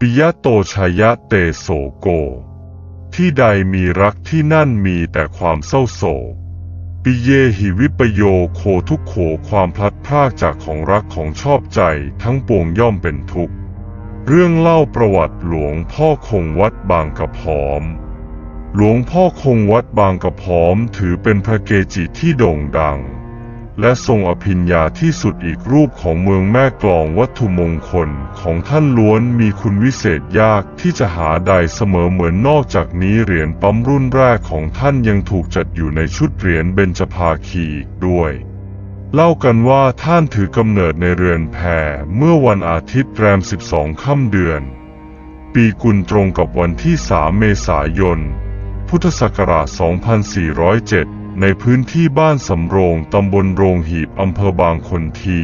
ปิยะโตชยะเตโสโก ที่ใดมีรักที่นั่นมีแต่ความเศร้าโศก ปิเยหิวิปโยโคทุกโขความพลัดพรากจากของรักของชอบใจทั้งปวงย่อมเป็นทุกข์ เรื่องเล่าประวัติหลวงพ่อคงวัดบางกระพร้อม หลวงพ่อคงวัดบางกระพร้อมถือเป็นพระเกจิที่โด่งดัง และทรงอภิญญาที่สุดอีกรูปของเมืองแม่กลองวัตถุมงคลของท่านล้วนมีคุณวิเศษยากที่จะหาใดเสมอเหมือนนอกจากนี้เหรียญปั๊มรุ่นแรกของท่านยังถูกจัดอยู่ในชุดเหรียญเบญจภาคีอีกด้วยเล่ากันว่าท่านถือกำเนิดในเรือนแพเมื่อวันอาทิตย์แรม 12 ค่ำเดือน ปีกุลตรงกับวันที่ 3 เมษายน พุทธศักราช 2407 ในพื้นที่บ้านสำโรงตำบลโรงหีบอำเภอบางคนที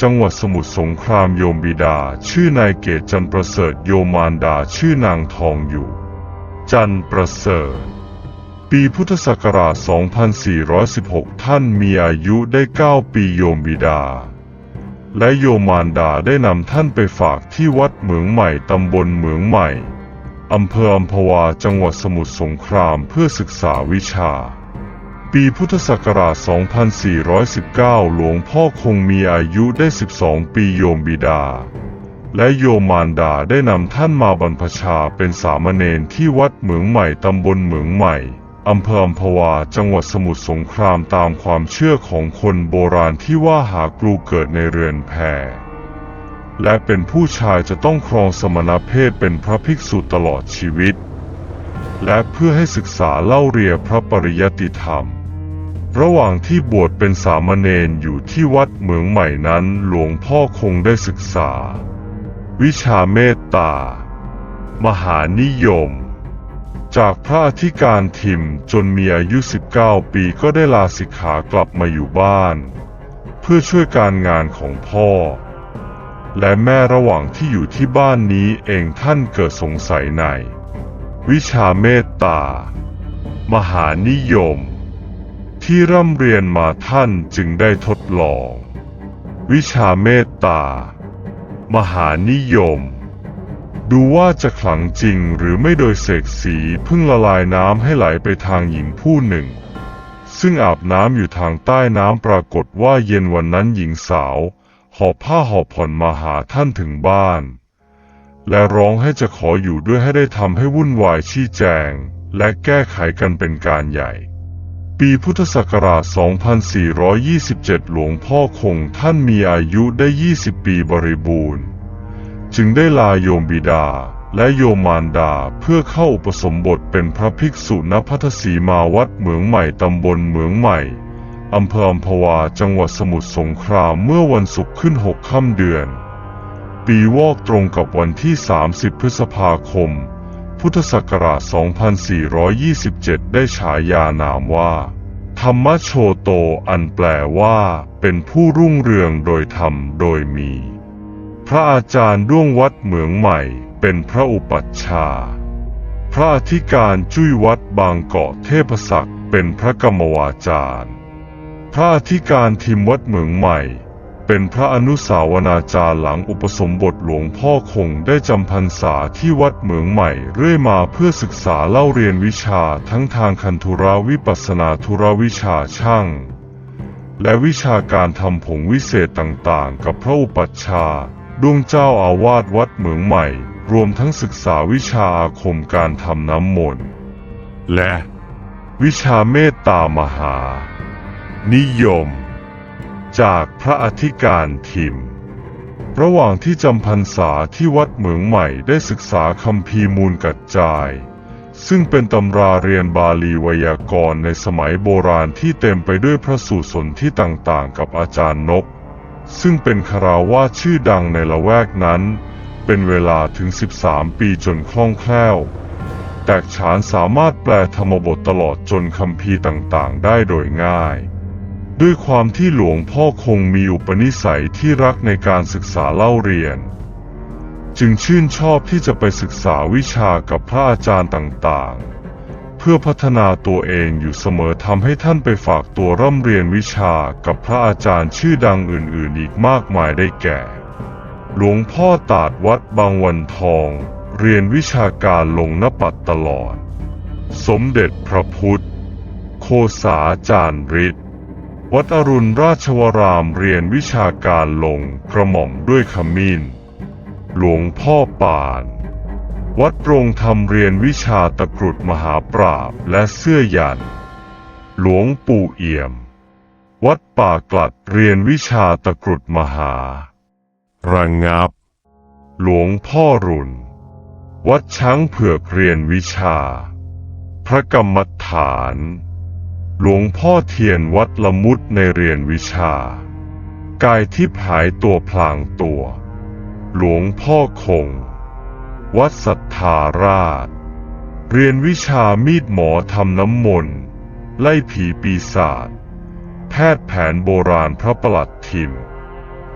จังหวัดสมุทรสงครามโยมบิดา ชื่อนายเกตจันประเสริฐโยมานดาชื่อนางทองอยู่ จันประเสริฐ ปีพุทธศักราช 2416 ท่านมีอายุได้ 9 ปีโยมบิดา และโยมานดาได้นำท่านไปฝากที่วัดเหมืองใหม่ตำบลเหมืองใหม่อำเภออัมพวาจังหวัดสมุทรสงครามเพื่อศึกษาวิชา ปีพุทธศักราช 2419 หลวงพ่อคงมีอายุได้ 12 ปีโยมบิดา และโยมานดาได้นำท่านมาบรรพชาเป็นสามเณรที่วัดเหมืองใหม่ตำบลเหมืองใหม่อำเภออัมพวาจังหวัดสมุทรสงครามตามความเชื่อของคนโบราณที่ว่าหากลูเกิดในเรือนแพและเป็นผู้ชายจะต้องครองสมณเพศเป็นพระภิกษุตลอดชีวิต และเพื่อให้ศึกษาเล่าเรียนพระปริยติธรรม ระหว่างที่บวชเป็นสามเณรอยู่ที่วัดเหมืองใหม่นั้นหลวงพ่อคงได้ศึกษา วิชาเมตตา มหานิยม จากพระอธิการทิมจนมีอายุ 19 ปีก็ได้ลาสิกขากลับมาอยู่บ้าน เพื่อช่วยการงานของพ่อ และแม่ระหว่างที่อยู่ที่บ้านนี้เองท่านเกิดสงสัยใน วิชาเมตตา มหานิยม ที่ร่ำเรียนมาท่านจึงได้ทดลอง วิชาเมตตา มหานิยม ดูว่าจะขลังจริงหรือไม่โดยเสกสีเพิ่งละลายน้ำให้ไหลไปทางหญิงผู้หนึ่ง ซึ่งอาบน้ำอยู่ทางใต้น้ำปรากฏว่าเย็นวันนั้นหญิงสาวหอบผ้าหอบผ่อนมาหาท่านถึงบ้าน และร้องให้จะขออยู่ด้วยให้ได้ทำให้วุ่นวายชี้แจง และแก้ไขกันเป็นการใหญ่ ปีพุทธศักราช 2427 หลวงพ่อคงท่านมีอายุได้ 20 ปีบริบูรณ์ จึงได้ลาโยมบิดาและโยมารดาเพื่อเข้าอุปสมบทเป็นพระภิกษุณพัทสีมาวัดเหมืองใหม่ตำบลเหมืองใหม่อำเภออัมพวาจังหวัดสมุทรสงครามเมื่อวันศุกร์ขึ้นหกค่ำเดือน ปีวอกตรงกับวันที่ 30 พฤษภาคม พุทธศักราช 2427 ได้ฉายานามว่า ธรรมโชโตอันแปลว่าเป็นผู้รุ่งเรืองโดยธรรมโดยมี พระอาจารย์ด้วงวัดเหมืองใหม่เป็นพระอุปัชฌาย์พระอธิการจุ้ยวัดบางเกาะเทพศักดิ์เป็นพระกรรมวาจารย์ พระอธิการทิมวัดเหมืองใหม่ เป็นพระอนุสาวนาจารย์หลังอุปสมบทหลวงพ่อคงได้จำพรรษาที่วัดเหมืองใหม่เรื่อยมาเพื่อศึกษาเล่าเรียนวิชาทั้งทางคันธุราวิปัสสนาธุรวิชาช่าง และวิชาการทำผงวิเศษต่างๆ กับพระอุปัชฌาย์ดวงเจ้าอาวาสวัดเหมืองใหม่ รวมทั้งศึกษาวิชาอาคมการทำน้ำมนต์และวิชาเมตตามหา นิยม จากพระอธิการทิม ระหว่างที่จำพรรษาที่วัดเหมืองใหม่ได้ศึกษาคำพีมูลกัดจาย ซึ่งเป็นตำราเรียนบาลีไวยากรณ์ในสมัยโบราณที่เต็มไปด้วยพระสูตรสนที่ต่างๆ กับอาจารย์นกซึ่งเป็นคาราวาชื่อดังในละแวกนั้น เป็นเวลาถึง 13 ปีจนคล่องแคล่วแตกฉานสามารถแปลธรรมบทตลอดจนคำพีต่างๆ ได้โดยง่าย ด้วยความที่หลวงพ่อคงมีอุปนิสัยที่รักในการศึกษาเล่าเรียน จึงชื่นชอบที่จะไปศึกษาวิชากับพระอาจารย์ต่างๆ เพื่อพัฒนาตัวเองอยู่เสมอทำให้ท่านไปฝากตัวร่ำเรียนวิชากับพระอาจารย์ชื่อดังอื่นๆ อีกมากมายได้แก่ หลวงพ่อตาดวัดบางวันทอง เรียนวิชาการลงนปัดตลอด สมเด็จพระพุทธ โคสาจารย์ฤทธิ วัดอรุณราชวรามเรียนวิชาการลงกระหม่อมด้วยขมิ้น หลวงพ่อปาน วัดโรงธรรมเรียนวิชาตะกรุดมหาปราบและเสื้อยัน หลวงปู่เอี่ยม วัดป่ากลัดเรียนวิชาตะกรุดมหา ระงับ หลวงพ่อรุนวัดช้างเผือกเรียนวิชา พระกรรมฐาน หลวงพ่อเทียนวัดละมุดในเรียนวิชา กายทิพย์หายตัวพลางตัว หลวงพ่อคง วัดสัทธาราช เรียนวิชามีดหมอทำน้ำมนต์ ไล่ผีปีศาจแพทย์แผนโบราณพระประหลัดทิม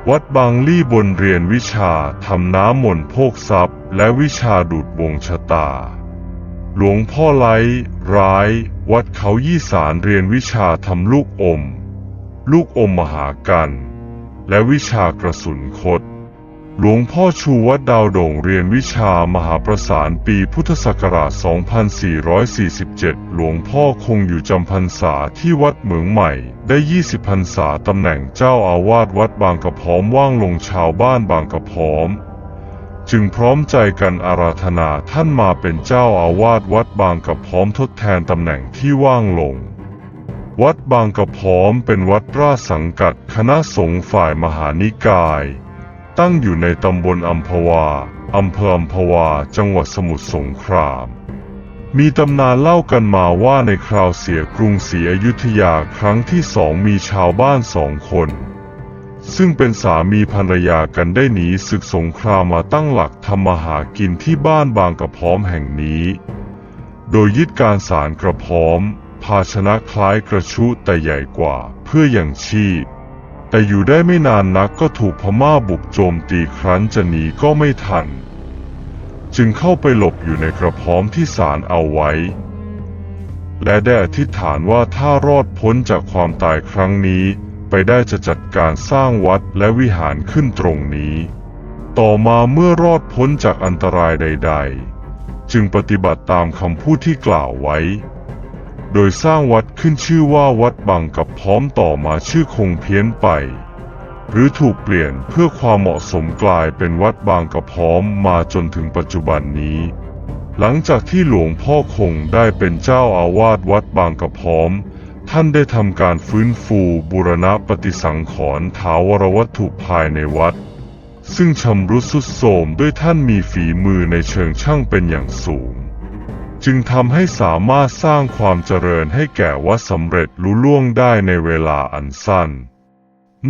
วัดบางลี่บนเรียนวิชาทำน้ำมนต์โพกทรัพย์ และวิชาดูดวงชะตา หลวงพ่อไล้ร้าย วัดเขายี่สารเรียนวิชาทำลูกอม ลูกอมมหากัน และวิชากระสุนคดหลวงพ่อชูวัดดาวโด่งเรียนวิชามหาประสานปีพุทธศักราช 2447 หลวงพ่อคงอยู่จำพรรษาที่วัดเหมืองใหม่ ได้ 20 พรรษาตำแหน่งเจ้าอาวาสวัดบางกระพร้อมว่างลงชาวบ้านบางกระพร้อม จึงพร้อมใจกันอาราธนาท่านมาเป็นเจ้าอาวาสวัดบางกระพร้อมทดแทนตำแหน่งที่ว่างลง วัดบางกระพร้อมเป็นวัดราชสังกัดคณะสงฆ์ฝ่ายมหานิกาย ตั้งอยู่ในตำบลอัมพวาอำเภออัมพวาจังหวัดสมุทรสงคราม มีตำนานเล่ากันมาว่าในคราวเสียกรุงศรีอยุธยาครั้งที่สองมีชาวบ้านสองคน ซึ่งเป็นสามีภรรยากันได้หนีศึกสงครามมาตั้งหลักทำมาหากินที่บ้านบางกระพร้อมแห่งนี้ โดยยึดการสารกระพร้อม ภาชนะคล้ายกระชุแต่ใหญ่กว่าเพื่ออย่างชีพ แต่อยู่ได้ไม่นานนักก็ถูกพม่าบุกโจมตีครั้นจะหนีก็ไม่ทัน จึงเข้าไปหลบอยู่ในกระพร้อมที่สารเอาไว้ และได้อธิษฐานว่าถ้ารอดพ้นจากความตายครั้งนี้ ไปได้จะจัดการสร้างวัดและวิหารขึ้นตรงนี้ ต่อมาเมื่อรอดพ้นจากอันตรายใด ๆ จึงปฏิบัติตามคำพูดที่กล่าวไว้ โดยสร้างวัดขึ้นชื่อว่าวัดบางกับพร้อมต่อมาชื่อคงเพี้ยนไป หรือถูกเปลี่ยนเพื่อความเหมาะสมกลายเป็นวัดบางกระพร้อมมาจนถึงปัจจุบันนี้ หลังจากที่หลวงพ่อคงได้เป็นเจ้าอาวาสวัดบางกระพร้อม ท่านได้ทำการฟื้นฟูบูรณะปฏิสังขรณ์ถาวรวัตถุภายในวัด ซึ่งชำรุดทรุดโทรมด้วยท่านมีฝีมือในเชิงช่างเป็นอย่างสูง จึงทำให้สามารถสร้างความเจริญให้แก่วัดสำเร็จลุล่วงได้ในเวลาอันสั้น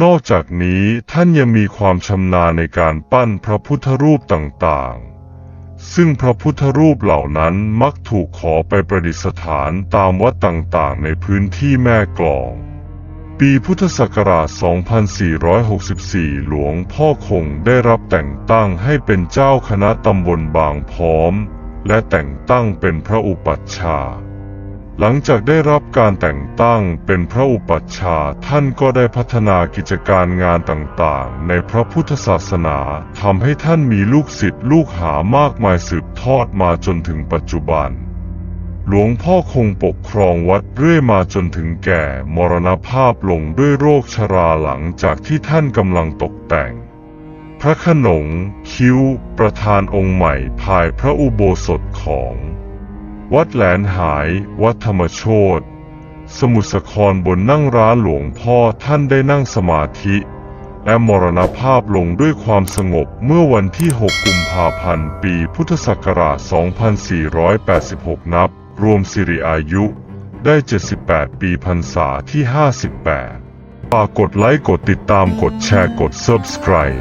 นอกจากนี้ท่านยังมีความชำนาญในการปั้นพระพุทธรูปต่างๆ ซึ่งพระพุทธรูปเหล่านั้นมักถูกขอไปประดิษฐานตามวัดต่างๆ ในพื้นที่แม่กลอง ปีพุทธศักราช 2464 หลวงพ่อคงได้รับแต่งตั้งให้เป็นเจ้าคณะตำบลบางพร้อม และแต่งตั้งเป็นพระอุปัชฌาย์ หลังจากได้รับการแต่งตั้งเป็นพระอุปัชฌาย์ท่านก็ได้พัฒนากิจการงานต่างๆ ในพระพุทธศาสนาทำให้ท่านมีลูกศิษย์ลูกหามากมายสืบทอดมาจนถึงปัจจุบัน หลวงพ่อคงปกครองวัดเรื่อยมาจนถึงแก่มรณภาพลงด้วยโรคชราหลังจากที่ท่านกำลังตกแต่งพระขนงคิ้ว ประธานองค์ใหม่ภายพระอุโบสถของ วัดแหลนหาย วัดธรรมโชตสมุทรสครบนนั่งร้านหลวงพ่อท่านได้นั่งสมาธิ และมรณภาพลงด้วยความสงบเมื่อวันที่ 6 กุมภาพันธ์ ปีพุทธศักราช 2486 นับ รวมสิริอายุ ได้ 78 ปีพรรษาที่ 58ฝากกดไลค์กดติดตามกดแชร์กด Subscribe